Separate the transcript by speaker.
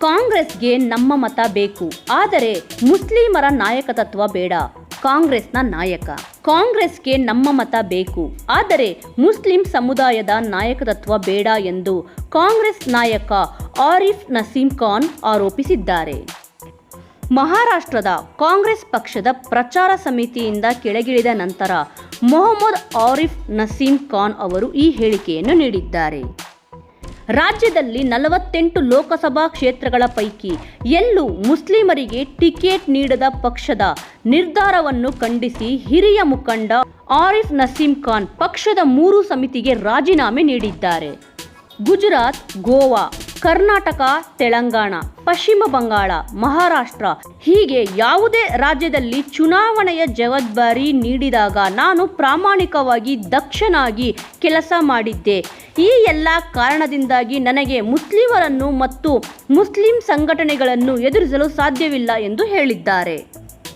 Speaker 1: ಕಾಂಗ್ರೆಸ್ಗೆ ನಮ್ಮ ಮತ ಬೇಕು. ಆದರೆ ಮುಸ್ಲಿಮರ ನಾಯಕತ್ವ ಬೇಡ. ಕಾಂಗ್ರೆಸ್ನ ನಾಯಕ. ಕಾಂಗ್ರೆಸ್ಗೆ ನಮ್ಮ ಮತ ಬೇಕು. ಆದರೆ ಮುಸ್ಲಿಂ ಸಮುದಾಯದ ನಾಯಕತ್ವ ಬೇಡ ಎಂದು ಕಾಂಗ್ರೆಸ್ ನಾಯಕ ಆರಿಫ್ ನಸೀಂ ಖಾನ್ ಆರೋಪಿಸಿದ್ದಾರೆ. ಮಹಾರಾಷ್ಟ್ರದ ಕಾಂಗ್ರೆಸ್ ಪಕ್ಷದ ಪ್ರಚಾರ ಸಮಿತಿಯಿಂದ ಕೆಳಗಿಳಿದ ನಂತರ ಮೊಹಮ್ಮದ್ ಆರಿಫ್ ನಸೀಂ ಖಾನ್ ಅವರು ಈ ಹೇಳಿಕೆಯನ್ನು ನೀಡಿದ್ದಾರೆ. ರಾಜ್ಯದಲ್ಲಿ ನಲವತ್ತೆಂಟು ಲೋಕಸಭಾ ಕ್ಷೇತ್ರಗಳ ಪೈಕಿ ಎಲ್ಲೂ ಮುಸ್ಲಿಮರಿಗೆ ಟಿಕೆಟ್ ನೀಡದ ಪಕ್ಷದ ನಿರ್ಧಾರವನ್ನು ಖಂಡಿಸಿ ಹಿರಿಯ ಮುಖಂಡ ಆರಿಫ್ ನಸೀಂ ಖಾನ್ ಪಕ್ಷದ ಮೂರು ಸಮಿತಿಗೆ ರಾಜೀನಾಮೆ ನೀಡಿದ್ದಾರೆ. ಗುಜರಾತ್, ಗೋವಾ. ಕರ್ನಾಟಕ, ತೆಲಂಗಾಣ, ಪಶ್ಚಿಮ ಬಂಗಾಳ, ಮಹಾರಾಷ್ಟ್ರ ಹೀಗೆ ಯಾವುದೇ ರಾಜ್ಯದಲ್ಲಿ ಚುನಾವಣೆಯ ಜವಾಬ್ದಾರಿ ನೀಡಿದಾಗ ನಾನು ಪ್ರಾಮಾಣಿಕವಾಗಿ ದಕ್ಷನಾಗಿ ಕೆಲಸ ಮಾಡಿದ್ದೆ. ಈ ಎಲ್ಲ ಕಾರಣದಿಂದಾಗಿ ನನಗೆ ಮುಸ್ಲಿಮರನ್ನು ಮತ್ತು ಮುಸ್ಲಿಂ ಸಂಘಟನೆಗಳನ್ನು ಎದುರಿಸಲು ಸಾಧ್ಯವಿಲ್ಲ ಎಂದು ಹೇಳಿದ್ದಾರೆ.